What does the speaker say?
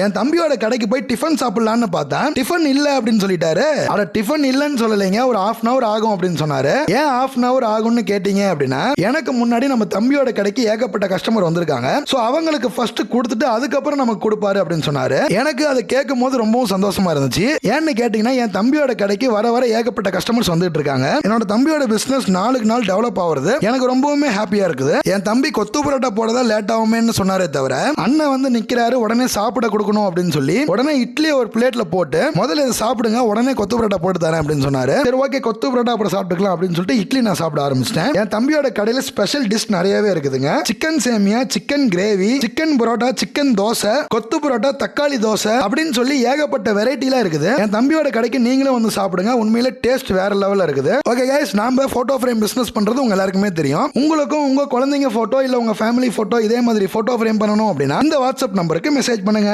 என் தம்பியோட கடைக்கு போய் டிஃபன் சாப்பிடலான்னு பார்த்தேன். டிஃபன் இல்ல அப்படின்னு சொல்லிட்டாரு. அட டிஃபன் இல்லன்னு சொல்லலைங்க. ஒரு ஹாஃப் அன் அவர் ஆகும் அப்படின்னு சொன்னாரு. ஏன் ஹாஃப் அன் அவர் ஆகும்னு கேட்டீங்க அப்படின்னா எனக்கு முன்னாடி நம்ம தம்பியோட கடைக்கு ஏகப்பட்ட கஸ்டமர் வந்திருக்காங்க. ஸோ அவங்களுக்கு ஃபர்ஸ்ட் கொடுத்துட்டு அதுக்கப்புறம் நமக்கு கொடுப்பாரு அப்படின்னு சொன்னாரு. எனக்கு அதை கேட்கும் போது ரொம்பவும் சந்தோஷமா இருந்துச்சு. ஏன்னு கேட்டீங்கன்னா என் தம்பியோட கடைக்கு வர வர ஏகப்பட்ட கஸ்டமர்ஸ் வந்துட்டு இருக்காங்க. என்னோட தம்பியோட பிசினஸ் நாளுக்கு நாள் டெவலப் ஆகுறது எனக்கு ரொம்பவுமே ஹாப்பியா இருக்குது. என் தம்பி கொத்து புரோட்டா போடதான் லேட் ஆகுமேன்னு சொன்னாரே தவிர அண்ணன் வந்து நிக்கிறாரு உடனே சாப்பிட கொடுக்கணும் அப்படின்னு சொல்லி உடனே இட்லி ஒரு பிளேட்ல போட்டு முதல்ல இதை சாப்பிடுங்க உடனே கொத்து பரோட்டா போட்டு தரேன் அப்படின்னு சொன்னாரு. சரி ஓகே கொத்து பரோட்டா அப்புறம் சாப்பிட்டுக்கலாம் அப்படின்னு சொல்லிட்டு இட்லி நான் சாப்பிட ஆரம்பிச்சிட்டேன். என் தம்பியோட கடையில ஸ்பெஷல் டிஷ் நிறையவே இருக்குதுங்க. Chicken semiya chicken gravy chicken parotta chicken dosa kothu parotta தக்காளி தோசை அப்படின்னு சொல்லி ஏகப்பட்ட வெரைட்டிலாம் இருக்குது. என் தம்பியோட கடைக்கு நீங்களும் வந்து சாப்பிடுங்க. உண்மையில டேஸ்ட் வேற லெவல்ல இருக்குது. ஓகே கைஸ் நாம போட்டோ ஃப்ரேம் பிசினஸ் பண்றது உங்க எல்லாருக்குமே தெரியும். உங்களுக்கும் உங்க குழந்தைங்க போட்டோ இல்ல உங்க ஃபேமிலி போட்டோ இதே மாதிரி போட்டோ ஃப்ரேம் பண்ணணும் அப்படின்னா இந்த வாட்ஸ்அப் நம்பருக்கு மெசேஜ் பண்ணுங்க.